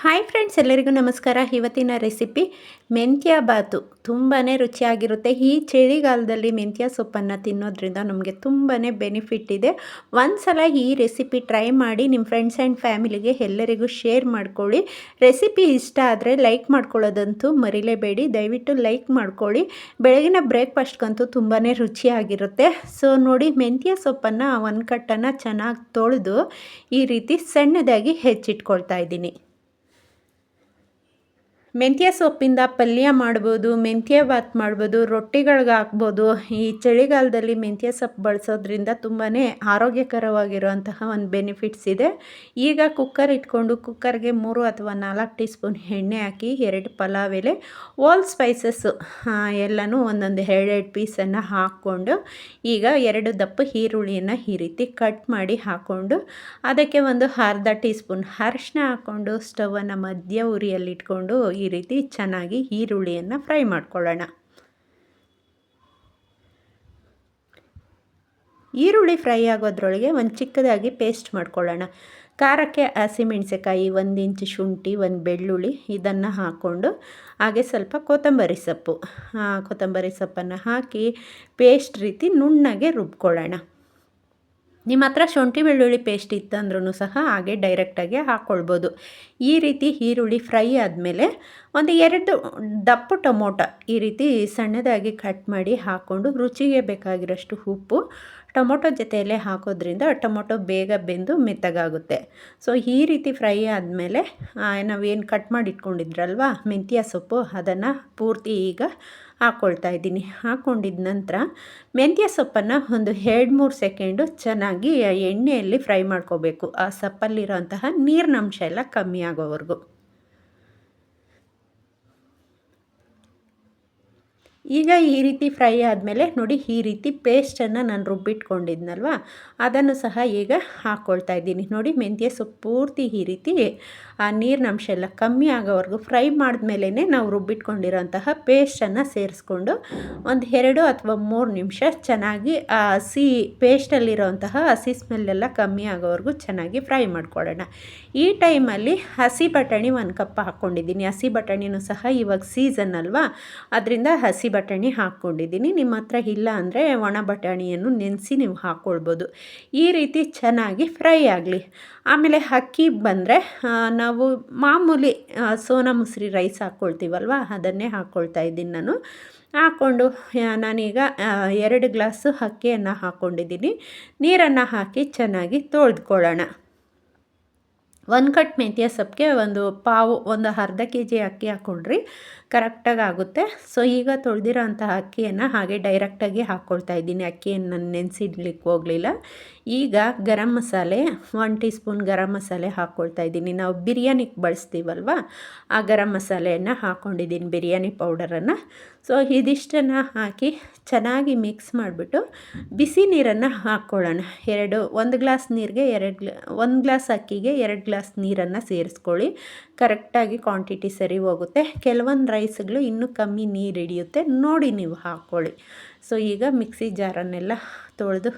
Hi friends, ಎಲ್ಲರಿಗೂ ನಮಸ್ಕಾರ. ಇವತ್ತಿನ ರೆಸಿಪಿ ಮೆಂತ್ಯ ಬಾತು. ತುಂಬಾ ರುಚಿಯಾಗಿರುತ್ತೆ. ಈ ಚಳಿಗಾಲದಲ್ಲಿ ಮೆಂತ್ಯ ಸೊಪ್ಪನ್ನು ತಿನ್ನೋದ್ರಿಂದ ನಮಗೆ ತುಂಬಾ ಬೆನಿಫಿಟ್ ಇದೆ. ಒಂದು ಸಲ ಈ ರೆಸಿಪಿ ಟ್ರೈ ಮಾಡಿ ನಿಮ್ಮ ಫ್ರೆಂಡ್ಸ್ ಆ್ಯಂಡ್ ಫ್ಯಾಮಿಲಿಗೆ ಎಲ್ಲರಿಗೂ ಶೇರ್ ಮಾಡ್ಕೊಳ್ಳಿ. ರೆಸಿಪಿ ಇಷ್ಟ ಆದರೆ ಲೈಕ್ ಮಾಡ್ಕೊಳ್ಳೋದಂತೂ ಮರಿಲೇಬೇಡಿ. ದಯವಿಟ್ಟು ಲೈಕ್ ಮಾಡ್ಕೊಳ್ಳಿ. ಬೆಳಗಿನ ಬ್ರೇಕ್ಫಾಸ್ಟ್ಗಂತೂ ತುಂಬಾ ರುಚಿಯಾಗಿರುತ್ತೆ. ಸೊ ನೋಡಿ ಮೆಂತ್ಯ ಸೊಪ್ಪನ್ನು ಒಂದು ಕಟ್ಟನ್ನು ಚೆನ್ನಾಗಿ ತೊಳೆದು ಈ ರೀತಿ ಸಣ್ಣದಾಗಿ ಹೆಚ್ಚಿಟ್ಕೊಳ್ತಾ ಇದ್ದೀನಿ. ಮೆಂತ್ಯ ಸೊಪ್ಪಿಂದ ಪಲ್ಯ ಮಾಡ್ಬೋದು, ಮೆಂತ್ಯ ಬಾತ್ ಮಾಡ್ಬೋದು, ರೊಟ್ಟಿಗಳಿಗೆ ಹಾಕ್ಬೋದು. ಈ ಚಳಿಗಾಲದಲ್ಲಿ ಮೆಂತ್ಯ ಸೊಪ್ಪು ಬಳಸೋದ್ರಿಂದ ತುಂಬಾ ಆರೋಗ್ಯಕರವಾಗಿರುವಂತಹ ಒಂದು ಬೆನಿಫಿಟ್ಸ್ ಇದೆ. ಈಗ ಕುಕ್ಕರ್ ಇಟ್ಕೊಂಡು ಕುಕ್ಕರ್ಗೆ ಮೂರು ಅಥವಾ ನಾಲ್ಕು ಟೀ ಸ್ಪೂನ್ ಎಣ್ಣೆ ಹಾಕಿ, ಎರಡು ಪಲಾವ್ ಎಲೆ ಓಲ್ ಸ್ಪೈಸಸ್ಸು ಎಲ್ಲನೂ ಒಂದೊಂದು ಎರಡೆರಡು ಪೀಸನ್ನು ಹಾಕ್ಕೊಂಡು, ಈಗ ಎರಡು ದಪ್ಪ ಈರುಳ್ಳಿಯನ್ನು ಈ ರೀತಿ ಕಟ್ ಮಾಡಿ ಹಾಕ್ಕೊಂಡು ಅದಕ್ಕೆ ಒಂದು ಅರ್ಧ ಟೀ ಸ್ಪೂನ್ ಅರಿಶಿನ ಹಾಕ್ಕೊಂಡು ಸ್ಟವನ್ನು ಮಧ್ಯ ಉರಿಯಲ್ಲಿಟ್ಕೊಂಡು ರೀತಿ ಚೆನ್ನಾಗಿ ಈರುಳ್ಳಿಯನ್ನು ಫ್ರೈ ಮಾಡ್ಕೊಳ್ಳೋಣ. ಈರುಳ್ಳಿ ಫ್ರೈ ಆಗೋದ್ರೊಳಗೆ ಒಂದು ಚಿಕ್ಕದಾಗಿ ಪೇಸ್ಟ್ ಮಾಡ್ಕೊಳ್ಳೋಣ. ಖಾರಕ್ಕೆ ಹಸಿಮೆಣಸೆಕಾಯಿ ಒಂದು ಇಂಚು ಶುಂಠಿ, ಒಂದು ಬೆಳ್ಳುಳ್ಳಿ ಇದನ್ನು ಹಾಕ್ಕೊಂಡು ಹಾಗೆ ಸ್ವಲ್ಪ ಕೊತ್ತಂಬರಿ ಸೊಪ್ಪು. ಕೊತ್ತಂಬರಿ ಸೊಪ್ಪನ್ನು ಹಾಕಿ ಪೇಸ್ಟ್ ರೀತಿ ನುಣ್ಣಗೆ ರುಬ್ಕೊಳ್ಳೋಣ. ನಿಮ್ಮ ಹತ್ರ ಶುಂಠಿ ಬೆಳ್ಳುಳ್ಳಿ ಪೇಸ್ಟ್ ಇತ್ತಂದ್ರೂ ಸಹ ಹಾಗೆ ಡೈರೆಕ್ಟಾಗಿ ಹಾಕ್ಕೊಳ್ಬೋದು ಈ ರೀತಿ ಈರುಳ್ಳಿ ಫ್ರೈ ಆದಮೇಲೆ ಒಂದು ಎರಡು ದಪ್ಪು ಟೊಮೊಟೊ ಈ ರೀತಿ ಸಣ್ಣದಾಗಿ ಕಟ್ ಮಾಡಿ ಹಾಕ್ಕೊಂಡು ರುಚಿಗೆ ಬೇಕಾಗಿರೋಷ್ಟು ಉಪ್ಪು ಟೊಮೊಟೊ ಜೊತೆಯಲ್ಲೇ ಹಾಕೋದ್ರಿಂದ ಟೊಮೊಟೊ ಬೇಗ ಬೆಂದು ಮೆತ್ತಗಾಗುತ್ತೆ. ಸೊ ಈ ರೀತಿ ಫ್ರೈ ಆದಮೇಲೆ ನಾವೇನು ಕಟ್ ಮಾಡಿ ಇಟ್ಕೊಂಡಿದ್ರಲ್ವ ಮೆಂತ್ಯ ಸೊಪ್ಪು, ಅದನ್ನು ಪೂರ್ತಿ ಈಗ ಹಾಕ್ಕೊಳ್ತಾ ಇದ್ದೀನಿ. ಹಾಕ್ಕೊಂಡಿದ ನಂತರ ಮೆಂತ್ಯ ಸೊಪ್ಪನ್ನು ಒಂದು ಎರಡು ಮೂರು ಸೆಕೆಂಡು ಚೆನ್ನಾಗಿ ಎಣ್ಣೆಯಲ್ಲಿ ಫ್ರೈ ಮಾಡ್ಕೋಬೇಕು. ಆ ಸೊಪ್ಪಲ್ಲಿರೋಂತಹ ನೀರಿನಂಶ ಎಲ್ಲ ಕಮ್ಮಿ ಆಗೋವರೆಗೂ. ಈಗ ಈ ರೀತಿ ಫ್ರೈ ಆದಮೇಲೆ ನೋಡಿ ಈ ರೀತಿ ಪೇಸ್ಟನ್ನು ನಾನು ರುಬ್ಬಿಟ್ಕೊಂಡಿದ್ನಲ್ವ? ಅದನ್ನು ಸಹ ಈಗ ಹಾಕ್ಕೊಳ್ತಾ ಇದ್ದೀನಿ. ನೋಡಿ ಮೆಂತ್ಯ ಸೊಪ್ಪು ಪೂರ್ತಿ ಈ ರೀತಿ, ಆ ನೀರಿನಂಶ ಎಲ್ಲ ಕಮ್ಮಿ ಆಗೋವರೆಗೂ ಫ್ರೈ ಮಾಡಿದ್ಮೇಲೆ ನಾವು ರುಬ್ಬಿಟ್ಕೊಂಡಿರೋಂತಹ ಪೇಸ್ಟನ್ನು ಸೇರಿಸ್ಕೊಂಡು ಒಂದು ಎರಡು ಅಥವಾ ಮೂರು ನಿಮಿಷ ಚೆನ್ನಾಗಿ ಆ ಹಸಿ ಪೇಸ್ಟಲ್ಲಿರೋಂತಹ ಹಸಿ ಸ್ಮೆಲ್ಲೆಲ್ಲ ಕಮ್ಮಿ ಆಗೋವರೆಗೂ ಚೆನ್ನಾಗಿ ಫ್ರೈ ಮಾಡ್ಕೊಳ್ಳೋಣ. ಈ ಟೈಮಲ್ಲಿ ಹಸಿ ಬಟಾಣಿ ಒಂದು ಕಪ್ ಹಾಕ್ಕೊಂಡಿದ್ದೀನಿ ಹಸಿ ಬಟಾಣಿನೂ ಸಹ ಇವಾಗ ಸೀಸನ್ ಅಲ್ವಾ? ಅದರಿಂದ ಹಸಿ ಬಟಾಣಿ ಹಾಕ್ಕೊಂಡಿದ್ದೀನಿ. ನಿಮ್ಮ ಹತ್ರ ಇಲ್ಲ ಅಂದರೆ ಒಣ ಬಟಾಣಿಯನ್ನು ನೆನೆಸಿ ನೀವು ಹಾಕ್ಕೊಳ್ಬೋದು ಈ ರೀತಿ ಚೆನ್ನಾಗಿ ಫ್ರೈ ಆಗಲಿ. ಆಮೇಲೆ ಅಕ್ಕಿ ಬಂದರೆ ನಾವು ಮಾಮೂಲಿ ಸೋನಾ ಮುಸ್ರಿ ರೈಸ್ ಹಾಕ್ಕೊಳ್ತೀವಲ್ವ ಅದನ್ನೇ ಹಾಕ್ಕೊಳ್ತಾ ಇದ್ದೀನಿ ನಾನು. ಹಾಕ್ಕೊಂಡು ನಾನೀಗ ಎರಡು ಗ್ಲಾಸು ಅಕ್ಕಿಯನ್ನು ಹಾಕ್ಕೊಂಡಿದ್ದೀನಿ ನೀರನ್ನು ಹಾಕಿ ಚೆನ್ನಾಗಿ ತೊಳೆದುಕೊಳ್ಳೋಣ. ಒಂದು ಕಟ್ ಮೆಂತ್ಯ ಸೊಪ್ಪಿಗೆ ಒಂದು ಪಾವು ಒಂದು ಅರ್ಧ ಕೆ ಜಿ ಅಕ್ಕಿ ಹಾಕ್ಕೊಂಡ್ರಿ. ಕರೆಕ್ಟಾಗಿ ಆಗುತ್ತೆ. ಸೊ, ಈಗ ತೊಳೆದಿರೋ ಅಂಥ ಅಕ್ಕಿಯನ್ನು ಹಾಗೆ ಡೈರೆಕ್ಟಾಗಿ ಹಾಕ್ಕೊಳ್ತಾ ಇದ್ದೀನಿ. ಅಕ್ಕಿಯನ್ನು ನಾನು ನೆನೆಸಿಡ್ಲಿಕ್ಕೆ ಹೋಗಲಿಲ್ಲ. ಈಗ garam masala one tea spoon garam masala ಹಾಕ್ಕೊಳ್ತಾ ಇದ್ದೀನಿ. ನಾವು ಬಿರಿಯಾನಿಗೆ ಬಳಸ್ತೀವಲ್ವ? ಆ ಗರಂ ಮಸಾಲೆಯನ್ನು ಹಾಕ್ಕೊಂಡಿದ್ದೀನಿ ಬಿರಿಯಾನಿ ಪೌಡರನ್ನು. ಸೊ, ಇದಿಷ್ಟನ್ನು ಹಾಕಿ ಚೆನ್ನಾಗಿ ಮಿಕ್ಸ್ ಮಾಡಿಬಿಟ್ಟು ಬಿಸಿ ನೀರನ್ನು ಹಾಕ್ಕೊಳ್ಳೋಣ. ಎರಡು, ಒಂದು ಗ್ಲಾಸ್ ನೀರಿಗೆ ಎರಡು, ಒಂದು ಗ್ಲಾಸ್ ಅಕ್ಕಿಗೆ ಎರಡು ಗ್ಲಾಸ್ ನೀರನ್ನು ಸೇರಿಸ್ಕೊಳ್ಳಿ. ಕರೆಕ್ಟಾಗಿ ಕ್ವಾಂಟಿಟಿ ಸರಿ ಹೋಗುತ್ತೆ. ಕೆಲವೊಂದು ರೈಸ್ಗಳು ಇನ್ನೂ ಕಮ್ಮಿ ನೀರು ಹಿಡಿಯುತ್ತೆ. ನೋಡಿ ನೀವು ಹಾಕ್ಕೊಳ್ಳಿ ಸೊ, ಈಗ ಮಿಕ್ಸಿ ಜಾರನ್ನೆಲ್ಲ ತೊಳೆದು,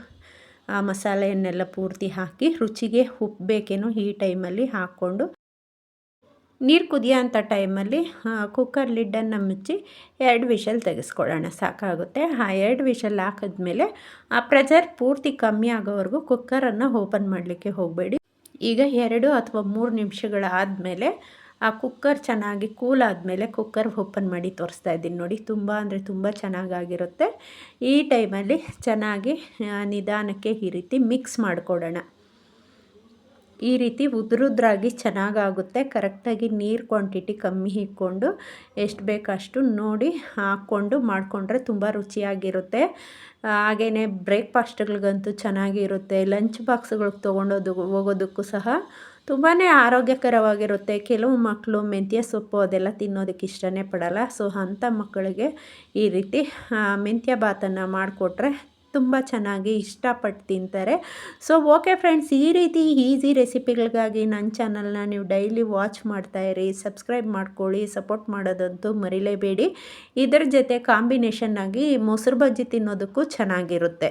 ಆ ಮಸಾಲೆಯನ್ನೆಲ್ಲ ಪೂರ್ತಿ ಹಾಕಿ, ರುಚಿಗೆ ಉಪ್ಪು ಬೇಕೇನೋ ಈ ಟೈಮಲ್ಲಿ ಹಾಕ್ಕೊಂಡು, ನೀರು ಕುದಿಯೋ ಅಂಥ ಟೈಮಲ್ಲಿ ಕುಕ್ಕರ್ ಲಿಡ್ಡನ್ನು ಮುಚ್ಚಿ ಎರಡು ವಿಷಲ್ ತೆಗೆಸ್ಕೊಳ್ಳೋಣ. ಸಾಕಾಗುತ್ತೆ. ಆ ಎರಡು ವಿಷಲ್ ಹಾಕಿದ್ಮೇಲೆ, ಆ ಪ್ರೆಷರ್ ಪೂರ್ತಿ ಕಮ್ಮಿ ಆಗೋವರೆಗೂ ಕುಕ್ಕರನ್ನು ಓಪನ್ ಮಾಡಲಿಕ್ಕೆ ಹೋಗಬೇಡಿ. ಈಗ ಎರಡು ಅಥವಾ ಮೂರು ನಿಮಿಷಗಳಾದಮೇಲೆ ಆ ಕುಕ್ಕರ್ ಚೆನ್ನಾಗಿ ಕೂಲ್ ಆದಮೇಲೆ ಕುಕ್ಕರ್ ಓಪನ್ ಮಾಡಿ ತೋರಿಸ್ತಾ ಇದ್ದೀನಿ. ನೋಡಿ, ತುಂಬ ಅಂದರೆ ತುಂಬ ಚೆನ್ನಾಗಾಗಿರುತ್ತೆ. ಈ ಟೈಮಲ್ಲಿ ಚೆನ್ನಾಗಿ ನಿಧಾನಕ್ಕೆ ಈ ರೀತಿ ಮಿಕ್ಸ್ ಮಾಡಿಕೊಡೋಣ. ಈ ರೀತಿ ಉದುರುದ್ರಾಗಿ ಚೆನ್ನಾಗಾಗುತ್ತೆ. ಕರೆಕ್ಟಾಗಿ ನೀರು ಕ್ವಾಂಟಿಟಿ ಕಮ್ಮಿ ಇಕ್ಕೊಂಡು ಎಷ್ಟು ಬೇಕಷ್ಟು ನೋಡಿ ಹಾಕ್ಕೊಂಡು ಮಾಡಿಕೊಂಡ್ರೆ ತುಂಬ ರುಚಿಯಾಗಿರುತ್ತೆ. ಹಾಗೆಯೇ ಬ್ರೇಕ್ಫಾಸ್ಟ್ಗಳಿಗಂತೂ ಚೆನ್ನಾಗಿರುತ್ತೆ. ಲಂಚ್ ಬಾಕ್ಸ್ಗಳಿಗೆ ತೊಗೊಂಡೋದು ಹೋಗೋದಕ್ಕೂ ಸಹ ತುಂಬಾ ಆರೋಗ್ಯಕರವಾಗಿರುತ್ತೆ. ಕೆಲವು ಮಕ್ಕಳು ಮೆಂತ್ಯ ಸೊಪ್ಪು ಅದೆಲ್ಲ ತಿನ್ನೋದಕ್ಕೆ ಇಷ್ಟನೇ ಪಡಲ್ಲ. ಸೊ, ಅಂಥ ಮಕ್ಕಳಿಗೆ ಈ ರೀತಿ ಮೆಂತ್ಯ ಬಾತನ್ನು ಮಾಡಿಕೊಟ್ರೆ ತುಂಬ ಚೆನ್ನಾಗಿ ಇಷ್ಟಪಟ್ಟು ತಿಂತಾರೆ. ಸೊ ಓಕೆ ಫ್ರೆಂಡ್ಸ್ ಈ ರೀತಿ ಈಸಿ ರೆಸಿಪಿಗಳಿಗಾಗಿ ನನ್ನ ಚಾನಲ್ನ ನೀವು ಡೈಲಿ ವಾಚ್ ಮಾಡ್ತಾಯಿರಿ ಸಬ್ಸ್ಕ್ರೈಬ್ ಮಾಡ್ಕೊಳ್ಳಿ ಸಪೋರ್ಟ್ ಮಾಡೋದಂತೂ ಮರಿಲೇಬೇಡಿ. ಇದರ ಜೊತೆ ಕಾಂಬಿನೇಷನ್ ಆಗಿ ಮೊಸರು ಬಜ್ಜಿ ತಿನ್ನೋದಕ್ಕೂ ಚೆನ್ನಾಗಿರುತ್ತೆ.